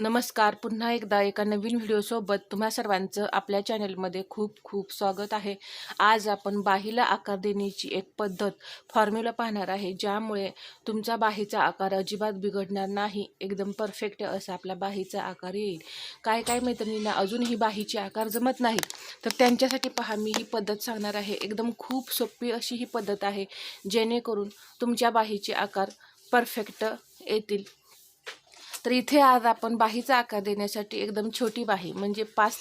नमस्कार. पुन्हा एकदा एका नवीन व्हिडिओसोबत तुम्हा सर्वांचं आपल्या चॅनलमध्ये खूप खूप स्वागत आहे. आज आपण बाहीला आकार देण्याची एक पद्धत फॉर्म्युला पाहणार आहे. ज्यामुळे तुमचा बाहीचा आकार अजिबात बिघडणार नाही. एकदम परफेक्ट असा आपला बाहीचा आकार येईल. काय काय मैत्रिणींना अजून ही बाहीचे आकार जमत नाही तर त्यांच्यासाठी पहा मी ही पद्धत सांगणार आहे. एकदम खूप सोपी अशी ही पद्धत आहे जेणेकरून तुमच्या बाहीचे आकार परफेक्ट येतील. तर इथे आज आपण बाहीचा आकार देण्यासाठी एकदम छोटी बाही म्हणजे पाच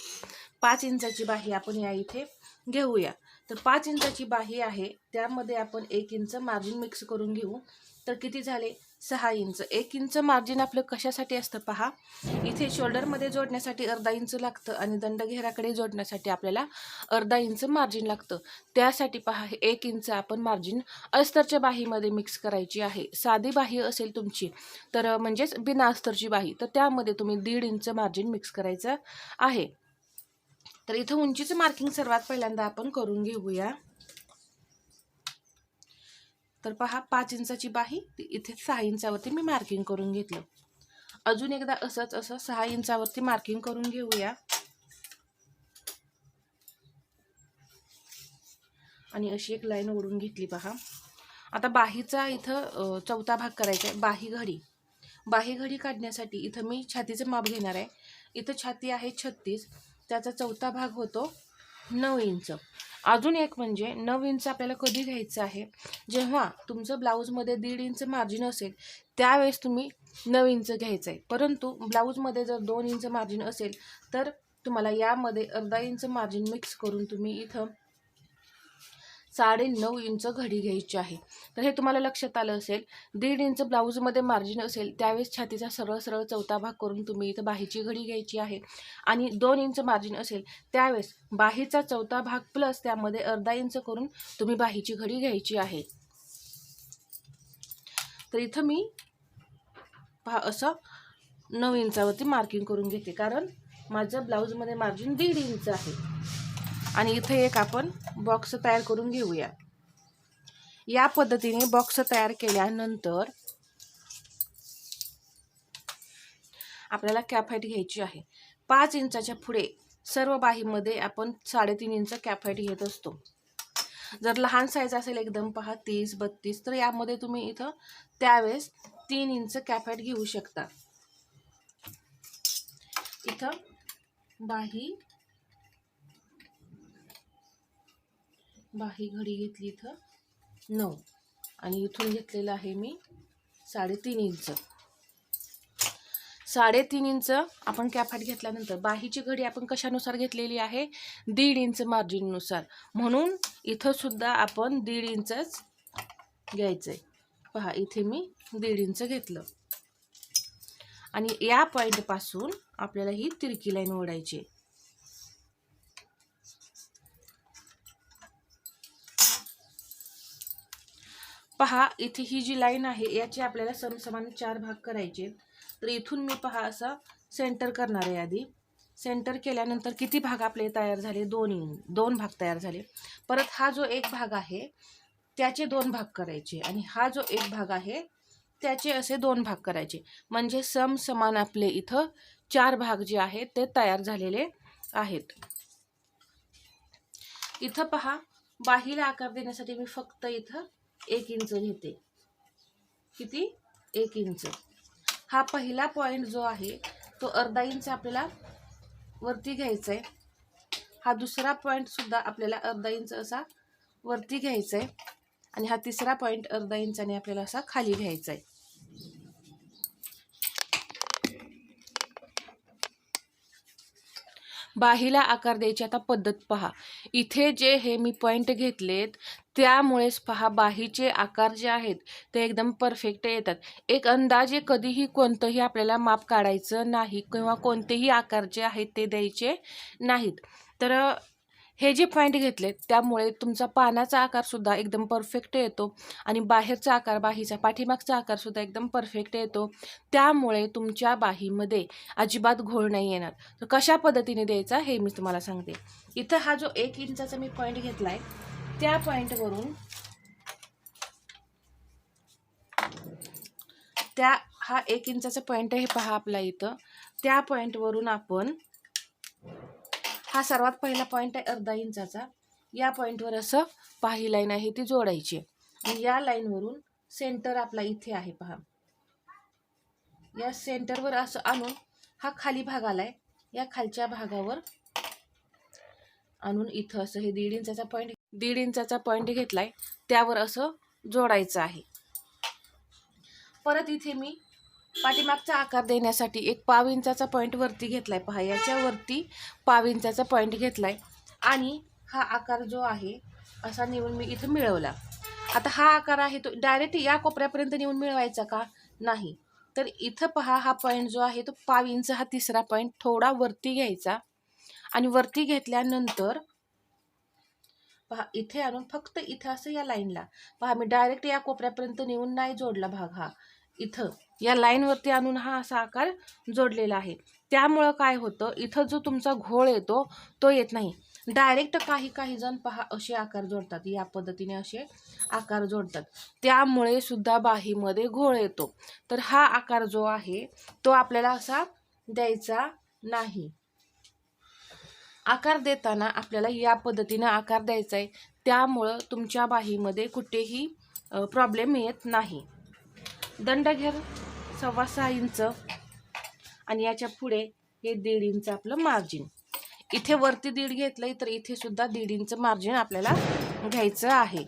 पाच इंचाची बाही आपण या इथे घेऊया. तर पाच इंचाची बाही आहे त्यामध्ये आपण एक इंच मार्जिन मिक्स करून घेऊ. तर किती झाले? सहा इंच. एक इंच मार्जिन आपलं कशासाठी असतं पहा? इथे शोल्डरमध्ये जोडण्यासाठी अर्धा इंच लागतं आणि दंडघेराकडे जोडण्यासाठी आपल्याला अर्धा इंच मार्जिन लागतं. त्यासाठी पहा हे एक इंच आपण मार्जिन अस्तरच्या बाहीमध्ये मिक्स करायची आहे. साधी बाही असेल तुमची तर म्हणजेच बिना अस्तरची बाही तर त्यामध्ये तुम्ही दीड इंच मार्जिन मिक्स करायचं आहे. तर इथं उंचीचं मार्किंग सर्वात पहिल्यांदा आपण करून घेऊया. तर पहा पाच इंचाची बाही ती इथे सहा इंचावरती मी मार्किंग करून घेतलं. अजून एकदा असंच असं सहा इंचावरती मार्किंग करून घेऊया. आणि अशी एक लाईन ओढून घेतली पहा. आता बाहीचा इथं चौथा भाग करायचा आहे बाही घडी. बाही घडी काढण्यासाठी इथं मी छातीचं माप घेणार आहे. इथं छाती आहे छत्तीस त्याचा चौथा भाग होतो नऊ इंच अजून एक म्हणजे नऊ इंच आपल्याला कधी घ्यायचं आहे? जेव्हा तुमचं ब्लाऊजमध्ये दीड इंच मार्जिन असेल त्यावेळेस तुम्ही नऊ इंच घ्यायचं आहे परंतु ब्लाऊजमध्ये जर दोन इंच मार्जिन असेल तर तुम्हाला यामध्ये अर्धा इंच मार्जिन मिक्स करून तुम्ही इथं साडे नऊ इंच घडी घ्यायची आहे. तर हे तुम्हाला लक्षात आलं असेल दीड इंच ब्लाऊजमध्ये मार्जिन असेल त्यावेळेस छातीचा सरळ सरळ चौथा भाग करून तुम्ही इथं बाहीची घडी घ्यायची आहे. आणि दोन इंच मार्जिन असेल त्यावेळेस बाहीचा चौथा भाग प्लस त्यामध्ये अर्धा इंच करून तुम्ही बाहीची घडी घ्यायची आहे. तर इथं मी पहा असं नऊ इंचावरती मार्किंग करून घेते. कारण माझं ब्लाऊजमध्ये मार्जिन दीड इंच आहे. आणि इथे एक आपण बॉक्स तयार करून घेऊया. या पद्धतीने बॉक्स तयार केल्यानंतर आपल्याला कॅफाईट घ्यायची आहे. पाच इंचाच्या पुढे सर्व बाहीमध्ये आपण साडेतीन इंच कॅफाईट घेत असतो. जर लहान साईज असेल एकदम पहा तीस बत्तीस तर यामध्ये तुम्ही इथं त्यावेळेस तीन इंच कॅफाईट घेऊ शकता. इथं बाही बाही घडी घेतली इथं. नऊ. आणि इथून घेतलेलं आहे मी साडेतीन इंच. साडेतीन इंच आपण कॅफाट घेतल्यानंतर बाहीची घडी आपण कशानुसार घेतलेली आहे? दीड इंच मार्जिननुसार. म्हणून इथंसुद्धा आपण दीड इंचच घ्यायचं आहे पहा इथे मी दीड इंच घेतलं. आणि या पॉईंटपासून आपल्याला ही तिरकी लाईन ओढायची पहा इथे ही जी लाईन आहे याचे आपल्याला समसमान चार भाग करायचे. तर इथून मी पहा असं सेंटर करणार आहे आधी. सेंटर केल्यानंतर किती भाग आपले तयार झाले? दोन दोन भाग तयार झाले. परत हा जो एक भाग आहे त्याचे दोन भाग करायचे. आणि हा जो एक भाग आहे त्याचे असे दोन भाग करायचे. म्हणजे सम समान आपले इथं चार भाग जे आहेत ते तयार झालेले आहेत. इथं पहा बाहीला आकार देण्यासाठी मी फक्त इथं एक इंच घेते. किती? एक इंच. हा पहिला पॉईंट जो आहे तो अर्धा इंच आपल्याला वरती घ्यायचा आहे हा दुसरा पॉईंटसुद्धा आपल्याला अर्धा इंच असा वरती घ्यायचा आहे आणि हा तिसरा पॉईंट अर्धा इंचाने आपल्याला असा खाली घ्यायचा आहे बाहीला आकार द्यायची आता पद्धत पहा. इथे जे हे मी पॉईंट घेतलेत त्यामुळेच पहा बाहीचे आकार जे आहेत ते एकदम परफेक्ट येतात. एक अंदाजे कधीही कोणतंही आपल्याला माप काढायचं नाही किंवा कोणतेही आकार जे आहेत ते द्यायचे नाहीत. तर हे जे पॉईंट घेतले त्यामुळे तुमचा पानाचा आकारसुद्धा एकदम परफेक्ट येतो आणि बाहेरचा आकार बाहीचा पाठीमागचा आकारसुद्धा एकदम परफेक्ट येतो. त्यामुळे तुमच्या बाहीमध्ये अजिबात घोळ नाही येणार. तर कशा पद्धतीने द्यायचा हे मी तुम्हाला सांगते. इथं हा जो एक इंचाचा मी पॉईंट घेतला आहे त्या पॉईंटवरून त्या हा एक इंचाचा पॉईंट आहे पहा आपला इथं. त्या पॉईंटवरून आपण हा सर्वात पहिला पॉईंट आहे अर्धा इंचाचा. या पॉईंटवर असं पाही लाईन आहे ती जोडायची आणि या लाईनवरून सेंटर आपला इथे आहे पहा. या सेंटरवर असं आणून हा खाली भाग आलाय. या खालच्या भागावर आणून इथं असं हे दीड इंचाचा पॉईंट दीड इंचाचा पॉईंट घेतलाय. त्यावर असं जोडायचं आहे. परत इथे मी पाठीमागचा आकार देण्यासाठी एक पाव इंचाचा पॉईंट वरती घेतलाय. पहा याच्यावरती पाव इंचाचा पॉईंट घेतलाय. आणि हा आकार जो आहे असा नेऊन मी इथं मिळवला. आता हा आकार आहे तो डायरेक्ट या कोपऱ्यापर्यंत नेऊन मिळवायचा का? नाही. तर इथं पहा हा पॉईंट जो आहे तो पाव इंच हा तिसरा पॉईंट थोडा वरती घ्यायचा. आणि वरती घेतल्यानंतर पहा इथे आणून फक्त इथं असं या लाईनला पहा मी डायरेक्ट या कोपऱ्यापर्यंत नेऊन नाही जोडला भाग हा. इथं. या लाईनवरती आणून हा असा आकार जोडलेला आहे. त्यामुळं काय होतं इथं जो तुमचा घोळ येतो तो येत नाही. डायरेक्ट काही काही जण पहा असे आकार जोडतात. या पद्धतीने असे आकार जोडतात. त्यामुळे सुद्धा बाहीमध्ये घोळ येतो. तर हा आकार जो आहे तो आपल्याला असा द्यायचा नाही. आकार देताना आपल्याला या पद्धतीनं आकार द्यायचा आहे त्यामुळं तुमच्या बाहीमध्ये कुठेही प्रॉब्लेम येत नाही. दंड घेर सव्वा सहा इंच. आणि याच्यापुढे हे दीड इंच आपलं मार्जिन इथे वरती दीड घेतलं तर इथे सुद्धा दीड इंच मार्जिन आपल्याला घ्यायचं आहे.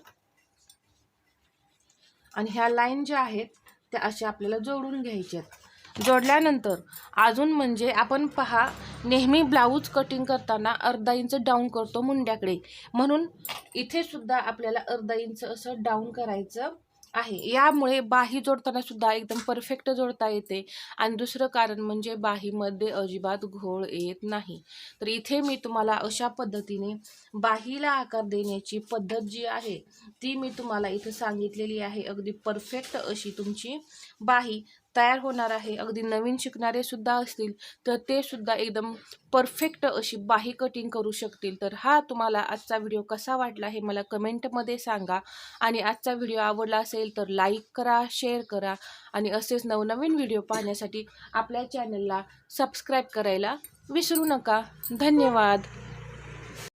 आणि ह्या लाईन ज्या आहेत त्या अशा आपल्याला जोडून घ्यायच्यात जोडल्यानंतर अजून म्हणजे आपण पहा नेहमी ब्लाऊज कटिंग करताना अर्धा इंच डाऊन करतो मुंड्याकडे. म्हणून इथे सुद्धा आपल्याला अर्धा इंच असं डाऊन करायचं आहे. यामुळे बाही जोडताना सुद्धा एकदम परफेक्ट जोडता येते आणि दुसरं कारण म्हणजे बाहीमध्ये अजिबात घोळ येत नाही. तर इथे मी तुम्हाला अशा पद्धतीने बाहीला आकार देण्याची पद्धत जी आहे ती मी तुम्हाला इथं सांगितलेली आहे. अगदी परफेक्ट अशी तुमची बाही. तयार होणार आहे. अगदी नवीन शिकणारे सुद्धा असतील तर ते सुद्धा एकदम परफेक्ट अशी बाही कटिंग करू शकतील. तर हा तुम्हाला आजचा व्हिडिओ कसा वाटला हे मला कमेंटमध्ये सांगा. आणि आजचा व्हिडिओ आवडला असेल तर लाईक करा शेअर करा. आणि असेच नवनवीन व्हिडिओ पाहण्यासाठी आपल्या चॅनलला सबस्क्राईब करायला विसरू नका. धन्यवाद.